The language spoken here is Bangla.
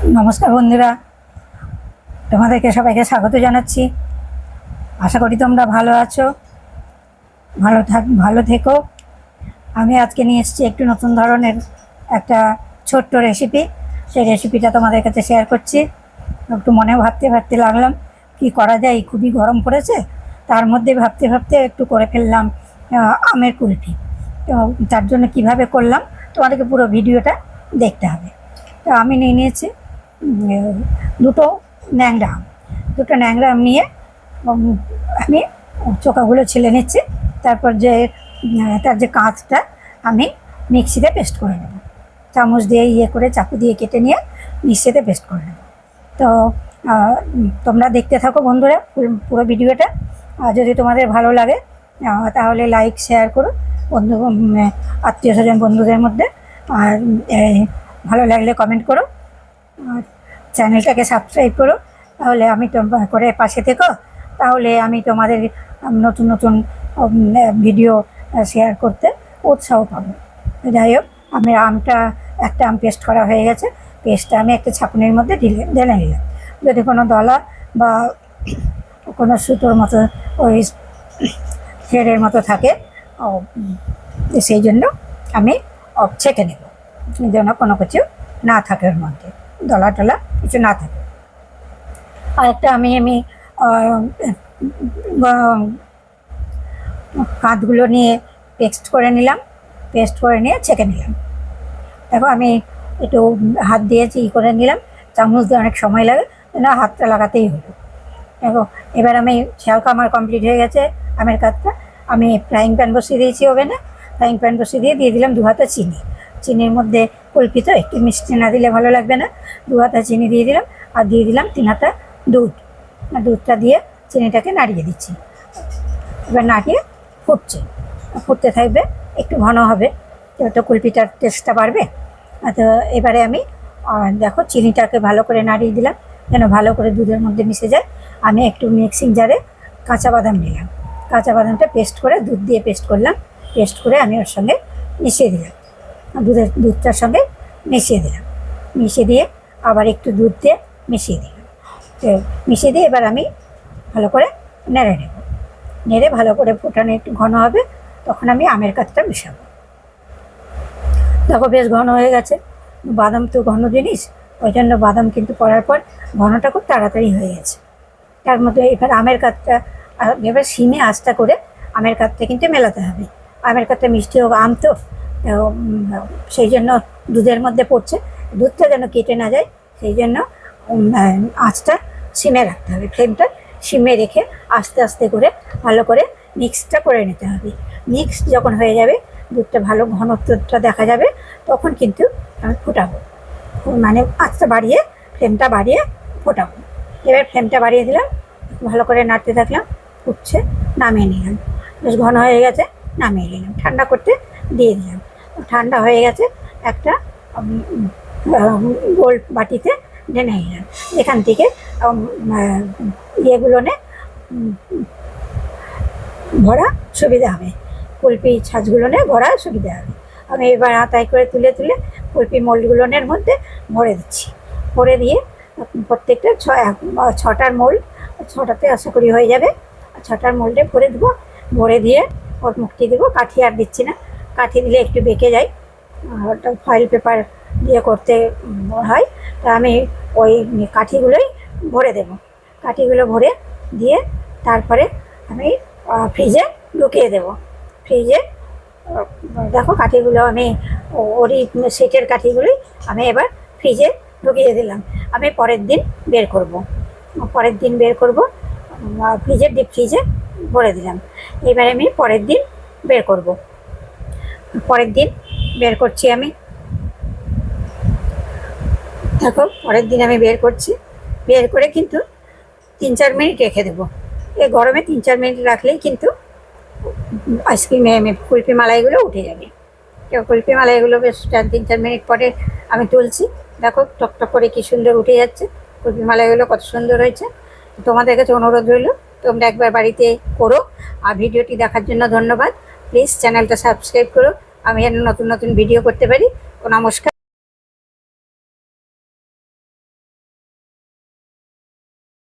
নমস্কার বন্ধুরা। তোমাদেরকে সবাইকে স্বাগত জানাচ্ছি। আশা করি তোমরা ভালো আছো, ভালো থাক, ভালো থেকো। আমি আজকে নিয়ে এসেছি একটু নতুন ধরনের একটা ছোট্ট রেসিপি সেই রেসিপিটা তোমাদের কাছে শেয়ার করছি। একটু মনে ভাবতে ভাবতে লাগলাম, কি করা যায়? খুবই গরম পড়েছে। তার মধ্যে ভাবতে ভাবতে একটু করে ফেললাম আমের কুলফি। তো তার জন্য কীভাবে করলাম, তোমাদেরকে পুরো ভিডিওটা দেখতে হবে। তো আমি নিয়ে নিয়েছি দুটো ন্যাংরা দুটো ন্যাংরা নিয়ে আমি চোকাগুলো ছেলে নিচ্ছি। তারপর যে তার যে কাঁচটা আমি মিক্সিতে পেস্ট করে নেব। চামচ দিয়ে ইয়ে করে, চাকু দিয়ে কেটে নিয়ে মিক্সিতে পেস্ট করে নেব। তো তোমরা দেখতে থাকো বন্ধুরা পুরো- ভিডিওটা। আর যদি তোমাদের ভালো লাগে তাহলে লাইক, শেয়ার করো বন্ধু আত্মীয় স্বজন, বন্ধুদের মধ্যে। আর ভালো লাগলে কমেন্ট করো। চ্যানেলটাকে সাবস্ক্রাইব করো, তাহলে আমি করে পাশে থেকো। তাহলে আমি তোমাদের নতুন নতুন ভিডিও শেয়ার করতে উৎসাহ পাবো। যাই হোক, আমি আমটা, একটা আম পেস্ট করা হয়ে গেছে। পেস্টটা আমি একটা ছাঁকুনির মধ্যে ঢেলে ঢেলে নিলাম। যদি কোনো দলা বা কোনো সুতোর মতো ওই থ্রেডের মতো থাকে সেই জন্য আমি ছেঁকে নেব। যেন কোনো কিছু না থাকে ওর মধ্যে। দলা টলা কিছু না থাকে। আর একটা আমি আমি কাঁধগুলো নিয়ে পেস্ট করে নিলাম, পেস্ট করে নিয়ে ছেঁকে নিলাম। দেখো আমি একটু হাত দিয়েছি ই করে নিলাম, চামচ দিয়ে অনেক সময় লাগে না হাতটা লাগাতেই হলো দেখো, এবার আমি শালকা আমার কমপ্লিট হয়ে গেছে আমের কাজটা আমি ফ্রাইং প্যান বসিয়ে দিয়েছি ওভেনে। ফ্রাইং প্যান বসিয়ে দিয়ে দিয়ে দিলাম দু হাতা চিনি। চিনির মধ্যে কল্পিত একটু মিষ্টি না দিলে ভালো লাগবে না। দু হাতা চিনি দিয়ে দিলাম আর দিয়ে দিলাম তিন হাতা দুধ। দুধটা দিয়ে চিনিটাকে নাড়িয়ে দিচ্ছি। এবার নাড়িয়ে ফুটছে। ফুটতে থাকবে, একটু ঘন হবে। তো কুলপিটার টেস্টটা বাড়বে। তো এবারে আমি দেখো চিনিটাকে ভালো করে নাড়িয়ে দিলাম যেন ভালো করে দুধের মধ্যে মিশে যায়। আমি একটু মিক্সিং জারে কাঁচা বাদাম নিলাম। কাঁচা বাদামটা পেস্ট করে, দুধ দিয়ে পেস্ট করলাম। পেস্ট করে আমি ওর সঙ্গে মিশিয়ে দিলাম। দুধের দুধটার সঙ্গে মিশিয়ে দিলাম। মিশিয়ে দিয়ে আবার একটু দুধ দিয়ে মিশিয়ে দিলাম। তো মিশিয়ে দিয়ে এবার আমি ভালো করে নেড়ে নেব। নেড়ে ভালো করে ফোটানো একটু ঘন হবে, তখন আমি আমের কাজটা মেশাবো। দেখো বেশ ঘন হয়ে গেছে। বাদাম তো ঘন জিনিস, ওই জন্য বাদাম কিন্তু পড়ার পর ঘনটা খুব তাড়াতাড়ি হয়ে গেছে। তার মধ্যে এবার আমের কাঠটা এবার সিমে আস্তা করে আমের কাঠটা কিন্তু মেলাতে হবে। আমের কাঠটা মিষ্টি হোক, আম তো সেই জন্য দুধের মধ্যে পড়ছে। দুধটা যেন কেটে না যায়, সেই জন্য আঁচটা সিমে রাখতে হবে। ফ্লেমটা সিমে রেখে আস্তে আস্তে করে, ভালো করে মিক্সটা করে নিতে হবে। মিক্স যখন হয়ে যাবে, দুধটা ভালো ঘনত্বটা দেখা যাবে, তখন কিন্তু আমি ফোটাবো। মানে আঁচটা বাড়িয়ে, ফ্লেমটা বাড়িয়ে ফোটাবো। এবার ফ্লেমটা বাড়িয়ে দিলাম, ভালো করে নাড়তে থাকলাম, ফুটছে, নামিয়ে নিলাম। বেশ ঘন হয়ে গেছে, নামিয়ে নিলাম। ঠান্ডা করতে দিয়ে দিলাম। ঠান্ডা হয়ে গেছে, একটা গোল বাটিতে ঢেনে নিলাম। এখান থেকে ইয়েগুলো নে ভরা সুবিধা হবে। কুলপি ছাঁচগুলো নে, ভরা সুবিধা হবে। আমি এবার হাতায় করে তুলে তুলে কুলপি মোল্ডগুলোনের মধ্যে ভরে দিচ্ছি। ভরে দিয়ে প্রত্যেকটা ছ ছটার মোল্ড, ছটাতে আশা করি হয়ে যাবে। ছটার মোল্ডে ভরে দেবো। ভরে দিয়ে ওর মুক্তি দেবো, কাঠি আর দিচ্ছি না। কাঠি দিলে একটু বেঁকে যায়। ওটা ফয়েল পেপার দিয়ে করতে হয়। তা আমি ওই কাঠিগুলোই ভরে দেবো। কাঠিগুলো ভরে দিয়ে তারপরে আমি ফ্রিজে ঢুকিয়ে দেবো। ফ্রিজে দেখো কাঠিগুলো আমি, ওরই সেটের কাঠিগুলোই আমি এবার ফ্রিজে ঢুকিয়ে দিলাম। আমি পরের দিন বের করব। পরের দিন বের করব ফ্রিজে ডিপ ফ্রিজে ভরে দিলাম। এবার আমি পরের দিন বের করব। পরের দিন বের করছি আমি। দেখো, পরের দিন আমি বের করছি। বের করে কিন্তু তিন চার মিনিট রেখে দেবো। এই গরমে তিন চার মিনিট রাখলেই কিন্তু আইসক্রিমে কুলপি মালাইগুলো উঠে যাবে। কুলপি মালাইগুলো বেশ চার, তিন চার মিনিট পরে আমি তুলছি। দেখো টকটক করে কি সুন্দর উঠে যাচ্ছে। কুলপি মালাইগুলো কত সুন্দর হয়েছে। তোমাদের কাছে অনুরোধ রইল, তোমরা একবার বাড়িতে করো। আর ভিডিওটি দেখার জন্য ধন্যবাদ। প্লিজ চ্যানেলটা সাবস্ক্রাইব করো। আমি যেন নতুন নতুন ভিডিও করতে পারি। ও নমস্কার।